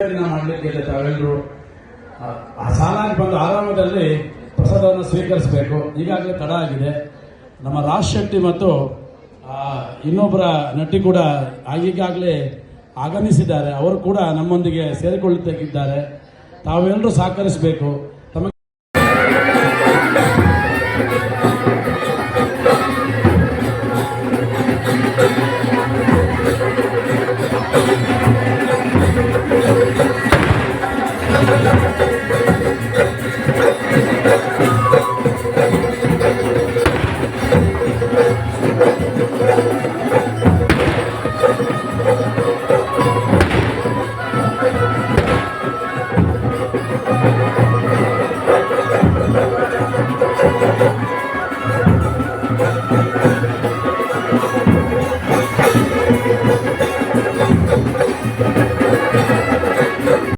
ಮಾಡಲಿಕ್ಕೆ ತಾವೆಲ್ಲರೂ ಆ ಸಾಲಾಗಿ ಬಂದು ಆರಾಮದಲ್ಲಿ ಪ್ರಸಾದವನ್ನು ಸ್ವೀಕರಿಸಬೇಕು. ಈಗಾಗಲೇ ತಡ ಆಗಿದೆ. ನಮ್ಮ ರಾಜ್ ಶೆಟ್ಟಿ ಮತ್ತು ಇನ್ನೊಬ್ಬರ ನಟಿ ಕೂಡ ಈಗಾಗಲೇ ಆಗಮಿಸಿದ್ದಾರೆ. ಅವರು ಕೂಡ ನಮ್ಮೊಂದಿಗೆ ಸೇರಿಕೊಳ್ಳುತ್ತಿದ್ದಾರೆ. ತಾವೆಲ್ಲರೂ ಸಹಕರಿಸಬೇಕು.